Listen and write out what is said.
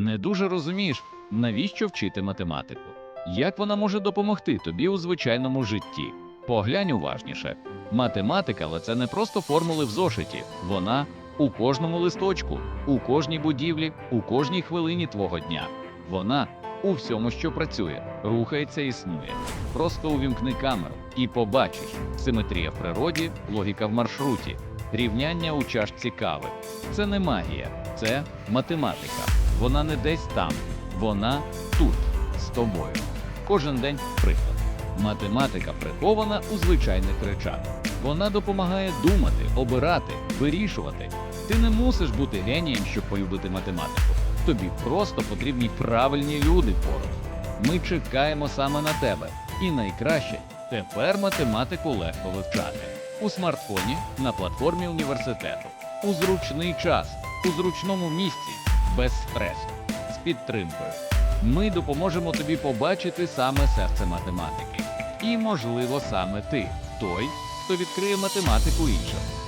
Не дуже розумієш, навіщо вчити математику? Як вона може допомогти тобі у звичайному житті? Поглянь уважніше. Математика, але це не просто формули в зошиті. Вона у кожному листочку, у кожній будівлі, у кожній хвилині твого дня. Вона у всьому, що працює, рухається, існує. Просто увімкни камеру і побачиш симетрія в природі, логіка в маршруті, рівняння у чашці кави. Це не магія, це математика. Вона не десь там, вона тут, з тобою. Кожен день приклад. Математика прихована у звичайних речах. Вона допомагає думати, обирати, вирішувати. Ти не мусиш бути генієм, щоб полюбити математику. Тобі просто потрібні правильні люди поруч. Ми чекаємо саме на тебе. І найкраще тепер математику легко вивчати у смартфоні на платформі університету, у зручний час, у зручному місці, без стресу, з підтримкою. Ми допоможемо тобі побачити саме серце математики. І, можливо, саме ти той, хто відкриє математику іншим.